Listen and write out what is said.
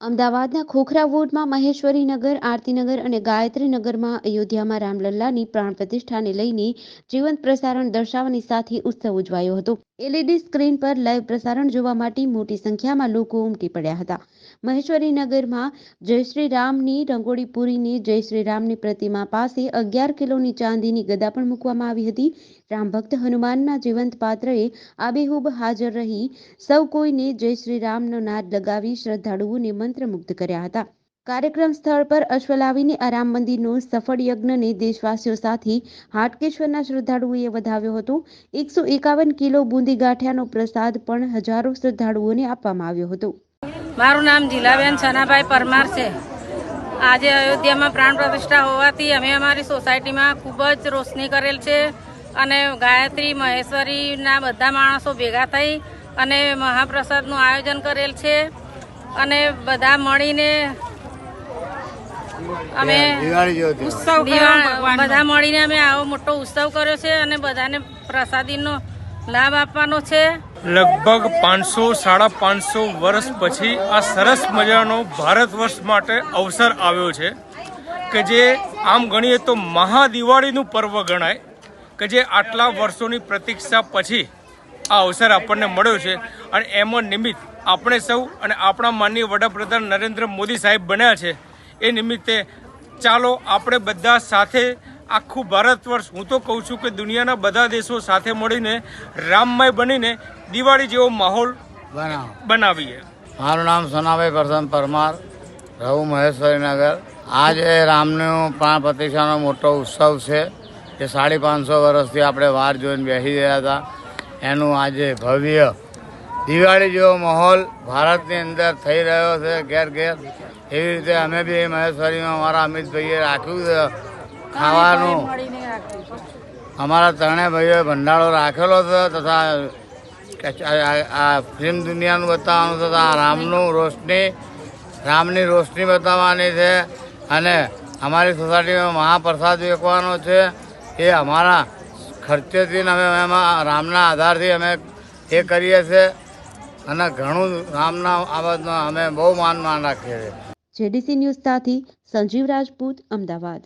અમદાવાદના ખોખરા વોર્ડમાં મહેશ્વરીનગર, આરતીનગર અને ગાયત્રીનગરમાં અયોધ્યામાં રામલલ્લાની પ્રાણ પ્રતિષ્ઠાને લઈને જીવંત પ્રસારણ દર્શાવવાની સાથે ઉત્સવ ઉજવાયો હતો. એલઈડી સ્ક્રીન પર લાઈવ પ્રસારણ જોવા માટે મોટી સંખ્યામાં લોકો ઉમટી પડ્યા હતા. મહેશ્વરીનગરમાં જય શ્રી રામની રંગોળી પૂરીને જય શ્રી રામની પ્રતિમા પાસે અગિયાર કિલોની ચાંદીની ગદા પણ મૂકવામાં આવી હતી. રામ ભક્ત હનુમાનના જીવંત પાત્રએ આબેહૂબ હાજર રહી સૌ કોઈને જય શ્રી રામનો નાદ લગાવી શ્રદ્ધાળુઓને મંત્રમુગ્ધ કર્યા હતા. કાર્યક્રમ સ્થળ પર અશ્વલાવીની આરામ મંદિરનો સફળ યજ્ઞને દેશવાસીઓ સાથે હાટકેશ્વરના શ્રદ્ધાળુઓએ વધાવ્યો હતો. એકસો એકાવન કિલો બુંદી ગાંઠિયાનો પ્રસાદ પણ હજારો શ્રદ્ધાળુઓને આપવામાં આવ્યો હતો. મારું નામ જીલાબેન સનાભાઈ પરમાર છે. આજે અયોધ્યામાં પ્રાણ પ્રતિષ્ઠા હોવાથી અમે અમારી સોસાયટીમાં ખૂબ જ રોશની કરેલ છે. અને ગાયત્રી મહેશ્વરીના બધા માણસો ભેગા થઈ અને મહાપ્રસાદનું આયોજન કરેલ છે. અને બધા મળીને અમે દિવા- બધા મળીને અમે આવો મોટો ઉત્સવ કર્યો છે અને બધાને પ્રસાદીનો લાભ આપવાનો છે. લગભગ પાંચસો સાડા પાંચસો વર્ષ પછી આ સરસ મજાનો ભારત વર્ષ માટે અવસર આવ્યો છે કે જે આમ ગણીએ તો મહાદિવાળીનું પર્વ ગણાય. કે જે આટલા વર્ષોની પ્રતીક્ષા પછી આ અવસર આપણને મળ્યો છે અને એમાં નિમિત્ત આપણે સૌ અને આપણા માનનીય વડાપ્રધાન નરેન્દ્ર મોદી સાહેબ બન્યા છે એ નિમિત્તે ચાલો આપણે બધા સાથે આખું ભારત વર્ષ હું તો કહું છું કે દુનિયાના બધા દેશો સાથે મળીને રામમય બનીને દિવાળી જેવો માહોલ બનાવો. બનાવીએ. મારું નામ સોનાભાઈ પ્રસન્ન પરમાર રહું મહેશ્વરીનગર. આજે રામનો પ્રાણ પ્રતિષ્ઠાનો મોટો ઉત્સવ છે. જે સાડી પાંચસો વર્ષથી આપણે વાર જોઈને બેસી રહ્યા હતા. એનું આજે ભવ્ય દિવાળી જેવો માહોલ ભારતની અંદર થઈ રહ્યો છે ઘેર ઘેર. એવી રીતે અમે બી મહેશ્વરીમાં અમારા અમિતભાઈએ રાખ્યું છે ખાવાનું. અમારા ત્રણેય ભાઈઓએ ભંડારો રાખેલો છે તથા આ- ફિલ્મ દુનિયાનું બતાવવાનું તથા રામનું રોશની, રામની રોશની બતાવવાની છે. અને અમારી સોસાયટીમાં મહાપ્રસાદ વેકવાનો છે. એ અમારા ખર્ચેથી અમે એમાં રામના આધારથી અમે એ કરીએ છીએ અને ઘણું રામના બાબતમાં અમે બહુ માન માન રાખીએ છીએ. જેડીસી ન્યૂઝ સાથી સંજીવ રાજપૂત, અમદાવાદ.